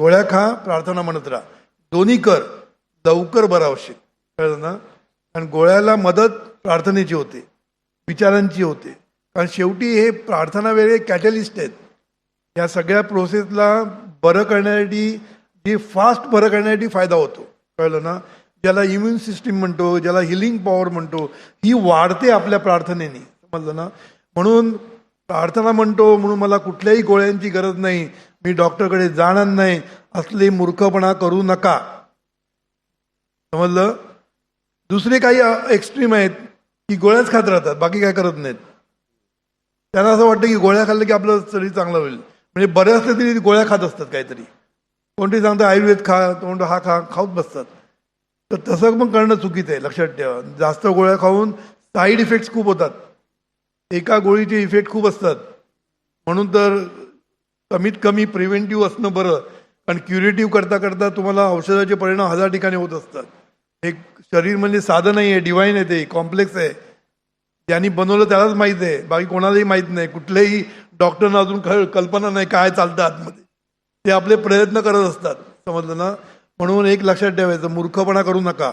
गोळ्या खा प्रार्थना म्हणत राहा. दोन्ही कर लवकर बरा होशील कळलं ना? आणि गोळ्याला मदत प्रार्थनेची होते विचारांची होते. कारण शेवटी हे प्रार्थना वेगळे कॅटलिस्ट आहेत. या सगळ्या प्रोसेसला बरं करण्यासाठी जी फास्ट बरं करण्यासाठी फायदा होतो. कळलं ना? ज्याला इम्युन सिस्टीम म्हणतो ज्याला हिलिंग पॉवर म्हणतो ही वाढते आपल्या प्रार्थनेने. समजलं ना? म्हणून प्रार्थना म्हणतो म्हणून मला कुठल्याही गोळ्यांची गरज नाही. मी डॉक्टरकडे जाणार नाही. असले मूर्खपणा करू नका. समजलं? दुसरे काही एक्स्ट्रीम आहेत की गोळ्याच खात राहतात बाकी काय करत नाहीत. त्यांना असं वाटतं की गोळ्या खाल्लं की आपलं शरीर चांगलं होईल. म्हणजे बऱ्याच तरी गोळ्या खात असतात काहीतरी. कोणते सांगतं आयुर्वेद खा कोणतं हा खा खाऊत बसतात. तर तसं पण करणं चुकीचं आहे लक्षात ठेवा. जास्त गोळ्या खाऊन साईड इफेक्ट्स खूप होतात. एका गोळीचे इफेक्ट खूप असतात. म्हणून तर कमीत कमी प्रिव्हेंटिव्ह असणं बरं कारण क्युरेटिव्ह करता करता तुम्हाला औषधाचे परिणाम हजार ठिकाणी होत असतात. एक शरीर म्हणजे साधं नाही आहे डिवाईन आहे ते कॉम्प्लेक्स आहे. त्यांनी बनवलं त्यालाच माहीत आहे बाकी कोणालाही माहीत नाही. कुठल्याही डॉक्टरना अजून कल्पना नाही काय चालतं आतमध्ये. ते आपले प्रयत्न करत असतात समजलं ना? म्हणून एक लक्षात ठेवायचं मूर्खपणा करू नका.